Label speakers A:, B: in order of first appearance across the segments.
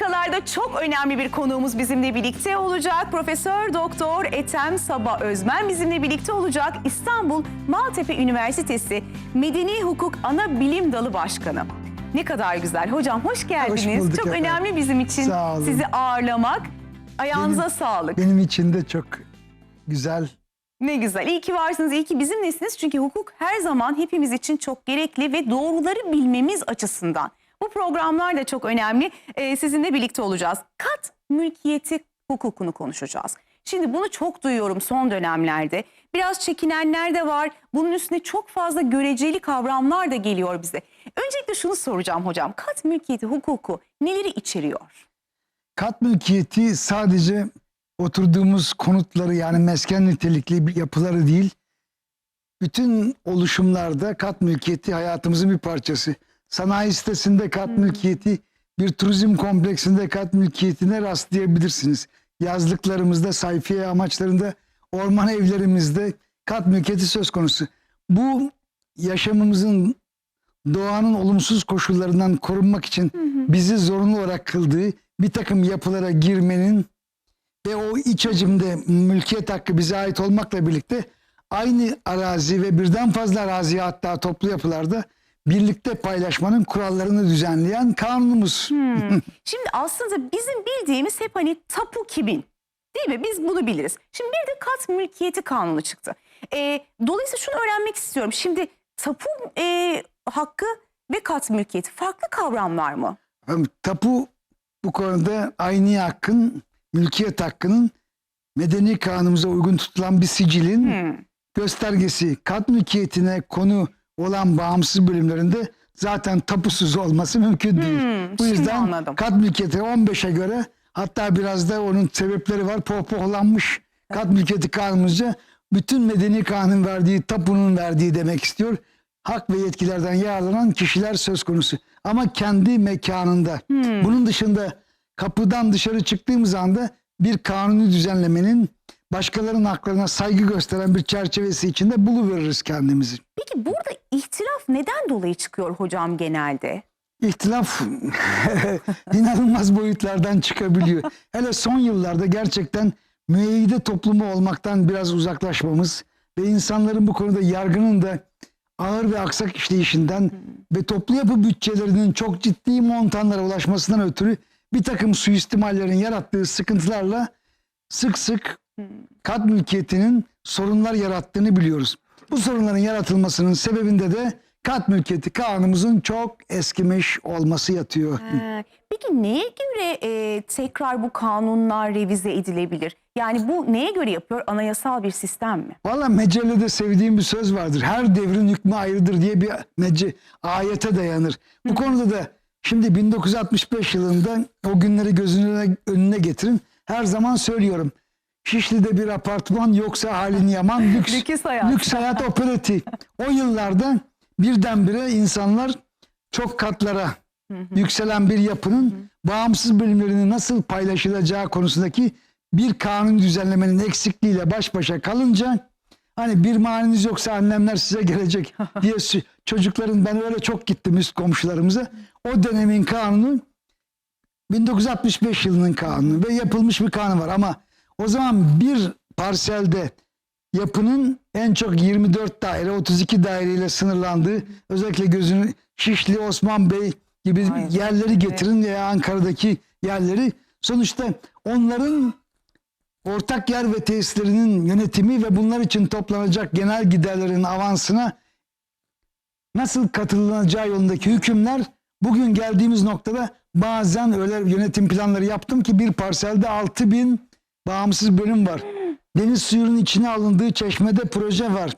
A: dakikalarda çok önemli bir konuğumuz bizimle birlikte olacak. Profesör Doktor Ethem Sabah Özmen bizimle birlikte olacak. İstanbul Maltepe Üniversitesi Medeni Hukuk Ana Bilim Dalı Başkanı. Ne kadar güzel. Hocam hoş geldiniz.
B: bulduk
A: çok
B: efendim.
A: önemli bizim için
B: Sağ olun.
A: sizi ağırlamak. Ayağınıza
B: Benim-
A: sağlık.
B: Benim için de çok güzel.
A: Ne güzel. İyi ki varsınız, iyi ki bizimlesiniz. Çünkü hukuk her zaman hepimiz için çok gerekli ve doğruları bilmemiz açısından. Bu programlar da çok önemli. Ee, sizinle birlikte olacağız. Kat mülkiyeti hukukunu konuşacağız. Şimdi bunu çok duyuyorum son dönemlerde. Biraz çekinenler de var. Bunun üstüne çok fazla göreceli kavramlar da geliyor bize. Öncelikle şunu soracağım hocam. Kat mülkiyeti hukuku neleri içeriyor?
B: Kat mülkiyeti sadece oturduğumuz konutları yani mesken nitelikli yapıları değil, bütün oluşumlarda kat mülkiyeti hayatımızın bir parçası. Sanayi sitesinde kat mülkiyeti, bir turizm kompleksinde kat mülkiyetine rastlayabilirsiniz. Yazlıklarımızda, sayfiye amaçlarında, orman evlerimizde kat mülkiyeti söz konusu. Bu yaşamımızın doğanın olumsuz koşullarından korunmak için bizi zorunlu olarak kıldığı bir takım yapılara girmenin ve o iç hacimde mülkiyet hakkı bize ait olmakla birlikte aynı arazi ve birden fazla arazi hatta toplu yapılarda birlikte paylaşmanın kurallarını düzenleyen kanunumuz.
A: Şimdi aslında bizim bildiğimiz hep hani tapu kimin? Değil mi? Biz bunu biliriz. Şimdi bir de kat mülkiyeti kanunu çıktı. Ee, dolayısıyla şunu öğrenmek istiyorum. Şimdi tapu e, hakkı ve kat mülkiyeti farklı kavramlar mı?
B: Tapu bu konuda aynı hakkın, mülkiyet hakkının medeni kanunumuza uygun tutulan bir sicilin
A: Hmm.
B: göstergesi. Kat mülkiyetine konu olan bağımsız bölümlerinde zaten tapusuz olması mümkün değil.
A: Hmm,
B: Bu yüzden kat mülkiyeti 15'e göre hatta biraz da onun sebepleri var. Pohpohlanmış kat mülkiyeti kanunumuzca bütün medeni kanun verdiği, tapunun verdiği demek istiyor. Hak ve yetkilerden yararlanan kişiler söz konusu. Ama kendi mekanında.
A: Hmm.
B: Bunun dışında kapıdan dışarı çıktığımız anda bir kanuni düzenlemenin başkalarının haklarına saygı gösteren bir çerçevesi içinde buluveririz kendimizi.
A: Peki burada ihtilaf neden dolayı çıkıyor hocam genelde?
B: İhtilaf inanılmaz boyutlardan çıkabiliyor. Hele son yıllarda gerçekten müeyyide toplumu olmaktan biraz uzaklaşmamız ve insanların bu konuda yargının da ağır ve aksak işleyişinden ve toplu yapı bütçelerinin çok ciddi montanlara ulaşmasından ötürü bir takım suistimallerin yarattığı sıkıntılarla sık sık kat mülkiyetinin sorunlar yarattığını biliyoruz. Bu sorunların yaratılmasının sebebinde de kat mülkiyeti kanunumuzun çok eskimiş olması yatıyor.
A: Ee, Peki neye göre e, tekrar bu kanunlar revize edilebilir? Yani bu neye göre yapıyor? Anayasal bir sistem mi?
B: Valla mecellede sevdiğim bir söz vardır. Her devrin hükmü ayrıdır diye bir mece ayete dayanır. Bu konuda da şimdi 1965 yılında o günleri gözünün önüne getirin. Her zaman söylüyorum. Şişli'de bir apartman yoksa halini yaman lüks,
A: Lüks hayat.
B: lüks hayat opereti. O yıllarda birdenbire insanlar çok katlara yükselen bir yapının bağımsız bölümlerini nasıl paylaşılacağı konusundaki bir kanun düzenlemenin eksikliğiyle baş başa kalınca hani bir maniniz yoksa annemler size gelecek diye çocukların ben öyle çok gittim üst komşularımıza. O dönemin kanunu 1965 yılının kanunu ve yapılmış bir kanun var ama o zaman bir parselde yapının en çok 24 daire 32 daireyle sınırlandığı özellikle gözünü Şişli Osman Bey gibi
A: Aynen.
B: yerleri getirin veya Ankara'daki yerleri sonuçta onların ortak yer ve tesislerinin yönetimi ve bunlar için toplanacak genel giderlerin avansına nasıl katılınacağı yolundaki hükümler bugün geldiğimiz noktada bazen öyle yönetim planları yaptım ki bir parselde 6000 bağımsız bölüm var. Deniz suyunun içine alındığı çeşmede proje var.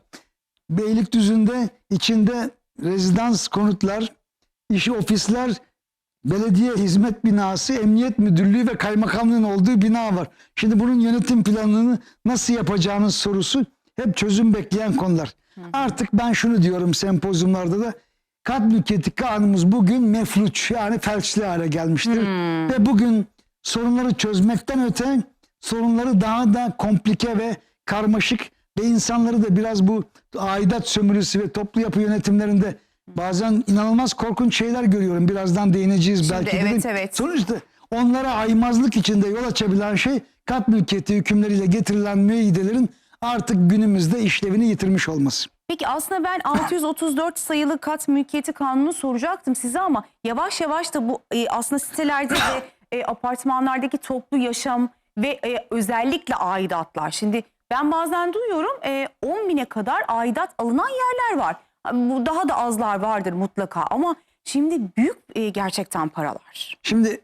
B: Beylikdüzü'nde içinde rezidans konutlar, işi ofisler, belediye hizmet binası, emniyet müdürlüğü ve kaymakamlığın olduğu bina var. Şimdi bunun yönetim planını nasıl yapacağının sorusu hep çözüm bekleyen konular. Artık ben şunu diyorum sempozyumlarda da kat mülkiyeti kanunumuz bugün mefluç yani felçli hale gelmiştir. Ve bugün sorunları çözmekten öte sorunları daha da komplike ve karmaşık ve insanları da biraz bu aidat sömürüsü ve toplu yapı yönetimlerinde bazen inanılmaz korkunç şeyler görüyorum. Birazdan değineceğiz belki. de.
A: evet, evet.
B: Sonuçta onlara aymazlık içinde yol açabilen şey kat mülkiyeti hükümleriyle getirilen müeyyidelerin artık günümüzde işlevini yitirmiş olması.
A: Peki aslında ben 634 sayılı kat mülkiyeti kanunu soracaktım size ama yavaş yavaş da bu e, aslında sitelerde de e, apartmanlardaki toplu yaşam ve e, özellikle aidatlar. Şimdi ben bazen duyuyorum e, 10 bine kadar aidat alınan yerler var. Bu daha da azlar vardır mutlaka ama şimdi büyük e, gerçekten paralar.
B: Şimdi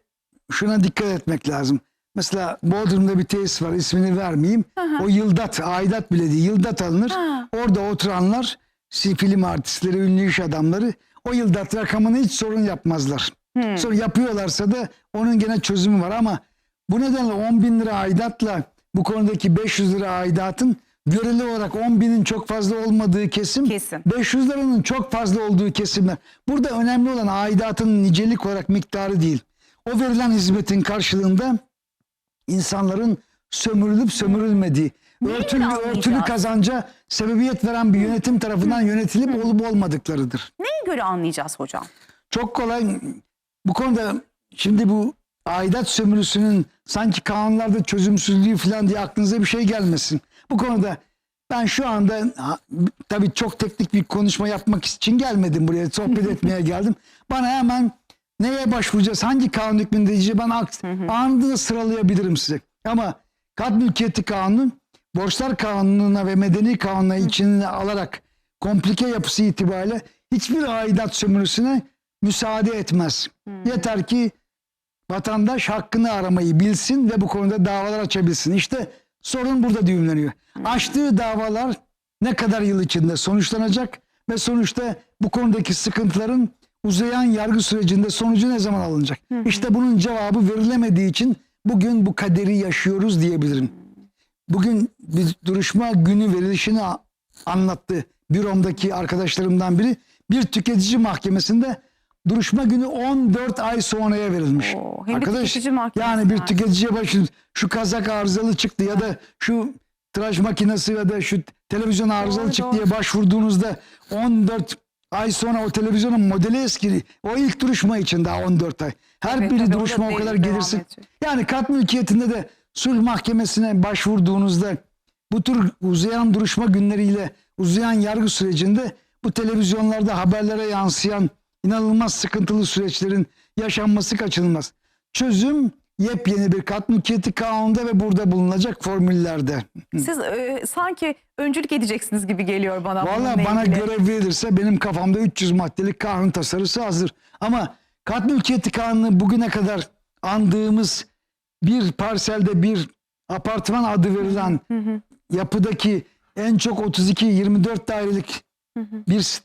B: şuna dikkat etmek lazım. Mesela Bodrum'da bir tesis var ismini vermeyeyim.
A: hı.
B: O yıldat, aidat bile değil yıldat alınır.
A: Ha.
B: Orada oturanlar film artistleri, ünlü iş adamları o yıldat rakamını hiç sorun yapmazlar.
A: Hmm.
B: Sonra yapıyorlarsa da onun gene çözümü var ama bu nedenle 10 bin lira aidatla bu konudaki 500 lira aidatın göreli olarak 10 binin çok fazla olmadığı kesim,
A: Kesin.
B: 500 liranın çok fazla olduğu kesimler. Burada önemli olan aidatın nicelik olarak miktarı değil. O verilen hizmetin karşılığında insanların sömürülüp sömürülmediği, örtülü, örtülü kazanca sebebiyet veren bir yönetim tarafından yönetilip olup olmadıklarıdır.
A: Neye göre anlayacağız hocam?
B: Çok kolay bu konuda şimdi bu aidat sömürüsünün sanki kanunlarda çözümsüzlüğü falan diye aklınıza bir şey gelmesin. Bu konuda ben şu anda tabii çok teknik bir konuşma yapmak için gelmedim buraya sohbet etmeye geldim. Bana hemen neye başvuracağız hangi kanun hükmünde diyeceğim ben anında sıralayabilirim size. Ama kat mülkiyeti kanunu borçlar kanununa ve medeni kanuna içine alarak komplike yapısı itibariyle hiçbir aidat sömürüsüne müsaade etmez. Yeter ki vatandaş hakkını aramayı bilsin ve bu konuda davalar açabilsin. İşte sorun burada düğümleniyor. Açtığı davalar ne kadar yıl içinde sonuçlanacak ve sonuçta bu konudaki sıkıntıların uzayan yargı sürecinde sonucu ne zaman alınacak? İşte bunun cevabı verilemediği için bugün bu kaderi yaşıyoruz diyebilirim. Bugün bir duruşma günü verilişini anlattı büromdaki arkadaşlarımdan biri. Bir tüketici mahkemesinde duruşma günü 14 ay sonraya verilmiş.
A: Oo, hem de tüketici mahkemesi
B: yani bir
A: var.
B: tüketiciye başın şu kazak arızalı çıktı ya da şu tıraş makinesi ya da şu televizyon arızalı
A: Doğru,
B: çıktı diye başvurduğunuzda 14 ay sonra o televizyonun modeli eski. O ilk duruşma için daha 14 ay. Her
A: Tabii,
B: biri
A: tabii, o da
B: duruşma o
A: değil,
B: kadar
A: devam edecek.
B: Yani kat mülkiyetinde de sulh mahkemesine başvurduğunuzda bu tür uzayan duruşma günleriyle uzayan yargı sürecinde bu televizyonlarda haberlere yansıyan inanılmaz sıkıntılı süreçlerin yaşanması kaçınılmaz. Çözüm yepyeni bir kat mülkiyeti kanununda ve burada bulunacak formüllerde.
A: Siz e, sanki öncülük edeceksiniz gibi geliyor bana.
B: Valla bana
A: ilgili.
B: görev verilirse benim kafamda 300 maddelik kanun tasarısı hazır. Ama kat mülkiyeti kanunu bugüne kadar andığımız bir parselde bir apartman adı verilen yapıdaki en çok 32-24 dairelik bir s-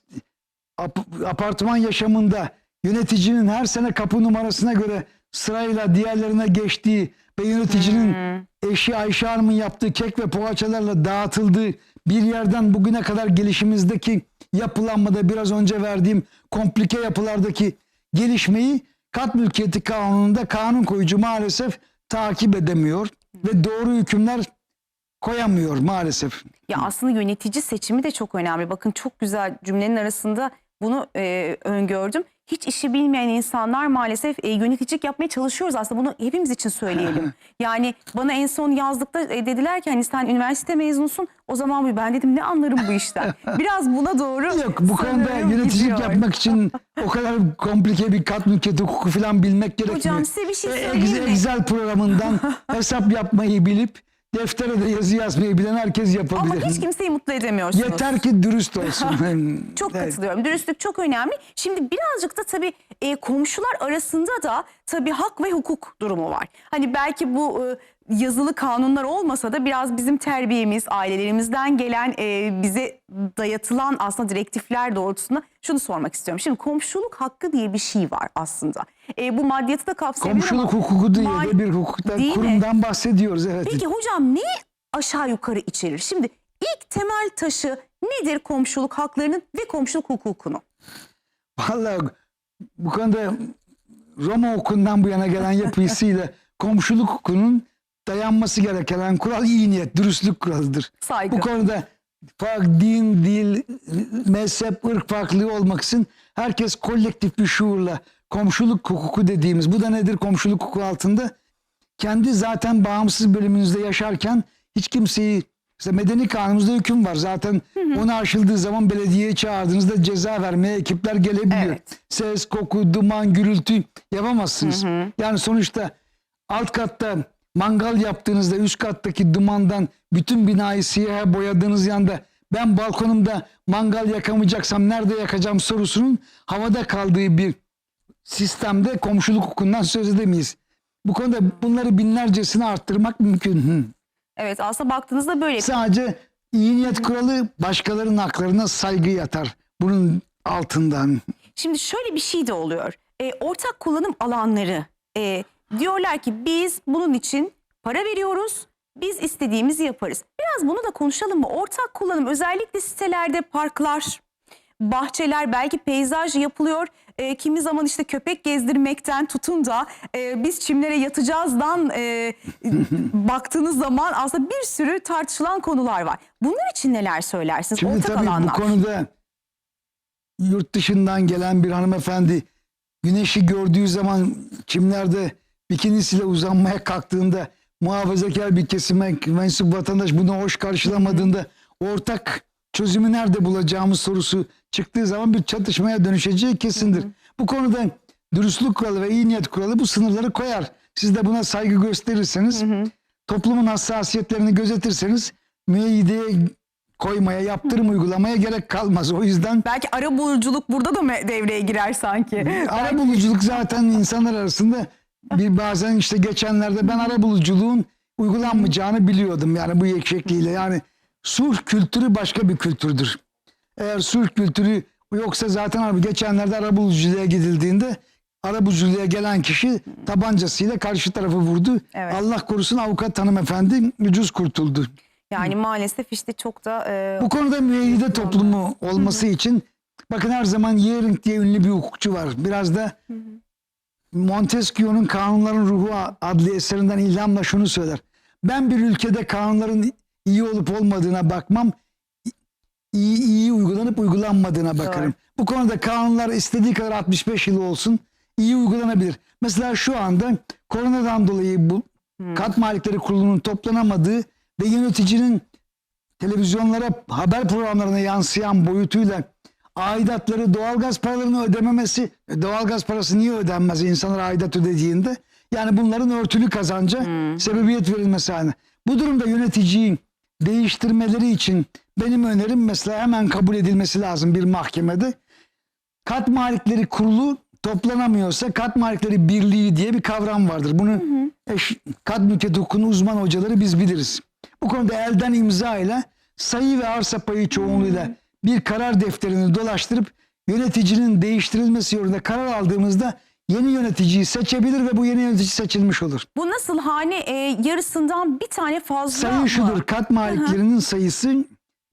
B: ap- apartman yaşamında yöneticinin her sene kapı numarasına göre sırayla diğerlerine geçtiği ve yöneticinin eşi Ayşe Hanım'ın yaptığı kek ve poğaçalarla dağıtıldığı bir yerden bugüne kadar gelişimizdeki yapılanmada biraz önce verdiğim komplike yapılardaki gelişmeyi kat mülkiyeti kanununda kanun koyucu maalesef takip edemiyor ve doğru hükümler koyamıyor maalesef.
A: Ya aslında yönetici seçimi de çok önemli. Bakın çok güzel cümlenin arasında bunu e, öngördüm. Hiç işi bilmeyen insanlar maalesef e, yöneticilik yapmaya çalışıyoruz aslında. Bunu hepimiz için söyleyelim. yani bana en son yazdıkta e, dediler ki hani sen üniversite mezunusun. O zaman bu ben dedim ne anlarım bu işten. Biraz buna doğru
B: Yok bu konuda yöneticilik
A: gidiyor.
B: yapmak için o kadar komplike bir kat mülkiyeti hukuku falan bilmek gerekmiyor.
A: Hocam size bir şey
B: E,
A: söyleyeyim mi?
B: Excel programından hesap yapmayı bilip deftere de yazı yazmayı bilen herkes yapabilir.
A: Ama hiç kimseyi mutlu edemiyorsunuz.
B: Yeter ki dürüst olsun.
A: Çok
B: Evet.
A: katılıyorum. Dürüstlük çok önemli. Şimdi birazcık da tabii e, komşular arasında da tabii hak ve hukuk durumu var. Hani belki bu e, yazılı kanunlar olmasa da biraz bizim terbiyemiz, ailelerimizden gelen e, bize dayatılan aslında direktifler doğrultusunda şunu sormak istiyorum. Şimdi komşuluk hakkı diye bir şey var aslında. E, bu maddiyatı da kapsayabilir
B: Komşuluk
A: ama
B: hukuku diye
A: mal-
B: bir hukuktan,
A: Değil mi?
B: kurumdan bahsediyoruz. Evet.
A: Peki hocam ne aşağı yukarı içerir? Şimdi ilk temel taşı nedir komşuluk haklarının ve komşuluk hukukunun?
B: Vallahi bu konuda Roma hukukundan bu yana gelen yapısıyla komşuluk hukukunun dayanması gereken kural iyi niyet, dürüstlük kuralıdır.
A: Saygı.
B: Bu konuda fark, din, dil, mezhep, ırk farklılığı olmaksızın herkes kolektif bir şuurla, komşuluk hukuku dediğimiz bu da nedir komşuluk hukuku altında? Kendi zaten bağımsız bölümünüzde yaşarken hiç kimseyi işte medeni kanunumuzda hüküm var. Zaten onu aşıldığı zaman belediyeye çağırdığınızda ceza vermeye ekipler gelebiliyor.
A: Evet.
B: Ses, koku, duman, gürültü yapamazsınız. Yani sonuçta alt katta mangal yaptığınızda üst kattaki dumandan bütün binayı siyaha boyadığınız yanda ben balkonumda mangal yakamayacaksam nerede yakacağım sorusunun havada kaldığı bir sistemde komşuluk hukukundan söz edemeyiz. Bu konuda bunları binlercesine arttırmak mümkün. Hı.
A: Evet aslında baktığınızda böyle.
B: Sadece iyi niyet kuralı başkalarının haklarına saygı yatar. Bunun altından.
A: Şimdi şöyle bir şey de oluyor. E, ortak kullanım alanları e, diyorlar ki biz bunun için para veriyoruz. Biz istediğimizi yaparız. Biraz bunu da konuşalım mı? Ortak kullanım özellikle sitelerde parklar, bahçeler belki peyzaj yapılıyor. E, kimi zaman işte köpek gezdirmekten tutun da e, biz çimlere yatacağızdan e, baktığınız zaman aslında bir sürü tartışılan konular var. Bunlar için neler söylersiniz?
B: Şimdi
A: Ortak
B: tabii
A: alanlar.
B: bu konuda yurt dışından gelen bir hanımefendi güneşi gördüğü zaman çimlerde bikinisiyle uzanmaya kalktığında muhafazakar bir kesime mensup vatandaş bunu hoş karşılamadığında ortak çözümü nerede bulacağımız sorusu çıktığı zaman bir çatışmaya dönüşeceği kesindir. Bu konuda dürüstlük kuralı ve iyi niyet kuralı bu sınırları koyar. Siz de buna saygı gösterirseniz, toplumun hassasiyetlerini gözetirseniz müeyyideye koymaya, yaptırım uygulamaya gerek kalmaz. O yüzden
A: Belki ara buluculuk burada da devreye girer sanki?
B: ara buluculuk zaten insanlar arasında bir bazen işte geçenlerde ben ara buluculuğun uygulanmayacağını biliyordum yani bu şekliyle. Yani sulh kültürü başka bir kültürdür. Eğer sulh kültürü yoksa zaten abi geçenlerde ara buluculuğa gidildiğinde ara buluculuğa gelen kişi tabancasıyla karşı tarafı vurdu.
A: Evet.
B: Allah korusun avukat hanımefendi ucuz kurtuldu.
A: Yani maalesef işte çok da e,
B: Bu konuda müeyyide toplumu olması için bakın her zaman Yering diye ünlü bir hukukçu var. Biraz da Montesquieu'nun Kanunların Ruhu adlı eserinden ilhamla şunu söyler. Ben bir ülkede kanunların iyi olup olmadığına bakmam, iyi, iyi uygulanıp uygulanmadığına bakarım. Bu konuda kanunlar istediği kadar 65 yıl olsun iyi uygulanabilir. Mesela şu anda koronadan dolayı bu kat malikleri kurulunun toplanamadığı ve yöneticinin televizyonlara haber programlarına yansıyan boyutuyla aidatları doğalgaz paralarını ödememesi e, doğalgaz parası niye ödenmez insanlar aidat ödediğinde yani bunların örtülü kazanca sebebiyet verilmesi haline. Bu durumda yöneticiyi değiştirmeleri için benim önerim mesela hemen kabul edilmesi lazım bir mahkemede. Kat malikleri kurulu toplanamıyorsa kat malikleri birliği diye bir kavram vardır. Bunu eş, kat hukukunun uzman hocaları biz biliriz. Bu konuda elden imza ile sayı ve arsa payı çoğunluğuyla bir karar defterini dolaştırıp yöneticinin değiştirilmesi yolunda karar aldığımızda yeni yöneticiyi seçebilir ve bu yeni yönetici seçilmiş olur.
A: bu nasıl hane e, yarısından bir tane fazla
B: Sayı
A: mı?
B: şudur kat maliklerinin sayısı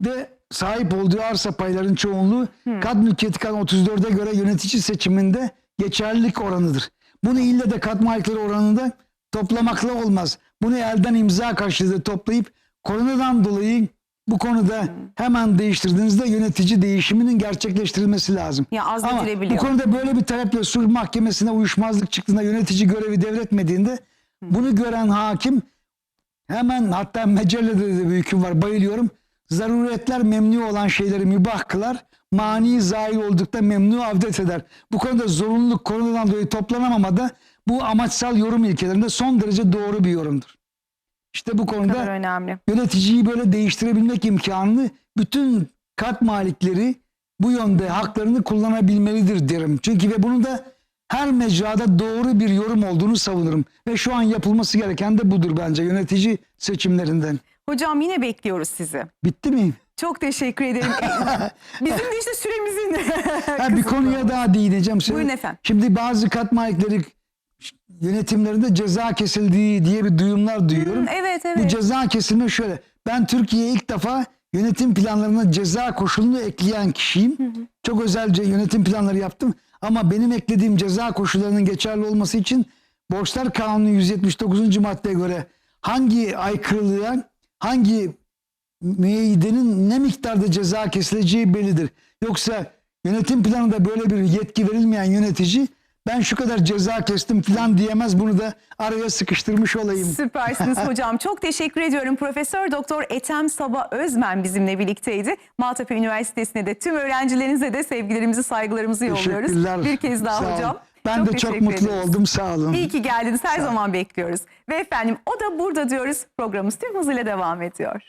B: ve sahip olduğu arsa payların çoğunluğu kat mülkiyeti kanunu 34'e göre yönetici seçiminde geçerlilik oranıdır. Bunu ille de kat malikleri oranında toplamakla olmaz. Bunu elden imza karşılığı toplayıp koronadan dolayı bu konuda hemen değiştirdiğinizde yönetici değişiminin gerçekleştirilmesi lazım.
A: Ya
B: Ama bu konuda böyle bir taleple sulh mahkemesine uyuşmazlık çıktığında yönetici görevi devretmediğinde bunu gören hakim hemen hatta Mecelle'de de bir hüküm var bayılıyorum. Zaruretler memnu olan şeyleri mübah kılar. Mani zayi oldukta memnu avdet eder. Bu konuda zorunluluk koronadan dolayı toplanamamada bu amaçsal yorum ilkelerinde son derece doğru bir yorumdur. İşte bu konuda
A: önemli.
B: yöneticiyi böyle değiştirebilmek imkanını bütün kat malikleri bu yönde haklarını kullanabilmelidir derim. Çünkü ve bunu da her mecrada doğru bir yorum olduğunu savunurum. Ve şu an yapılması gereken de budur bence yönetici seçimlerinden.
A: Hocam yine bekliyoruz sizi.
B: Bitti mi?
A: Çok teşekkür ederim. Bizim de işte süremizin
B: Ha, bir konuya daha değineceğim.
A: Buyurun efendim.
B: Şimdi bazı kat malikleri yönetimlerinde ceza kesildiği diye bir duyumlar duyuyorum.
A: Evet
B: Bu
A: evet.
B: ceza kesilme şöyle. Ben Türkiye'ye ilk defa yönetim planlarına ceza koşulunu ekleyen kişiyim. Çok özelce yönetim planları yaptım. Ama benim eklediğim ceza koşullarının geçerli olması için Borçlar Kanunu 179. maddeye göre hangi aykırılığa, hangi müeyyidenin ne miktarda ceza kesileceği bellidir. Yoksa yönetim planında böyle bir yetki verilmeyen yönetici ben şu kadar ceza kestim falan diyemez. Bunu da araya sıkıştırmış olayım.
A: Süpersiniz hocam. Çok teşekkür ediyorum. Profesör Doktor Ethem Saba Özmen bizimle birlikteydi. Maltepe Üniversitesi'ne de tüm öğrencilerinize de sevgilerimizi, saygılarımızı yolluyoruz. Bir kez daha
B: Sağ olun. Ben de çok mutlu
A: ederiz.
B: oldum. Sağ olun.
A: İyi ki geldiniz. Her zaman bekliyoruz. Ve efendim o da burada diyoruz. Programımız tüm hızıyla devam ediyor.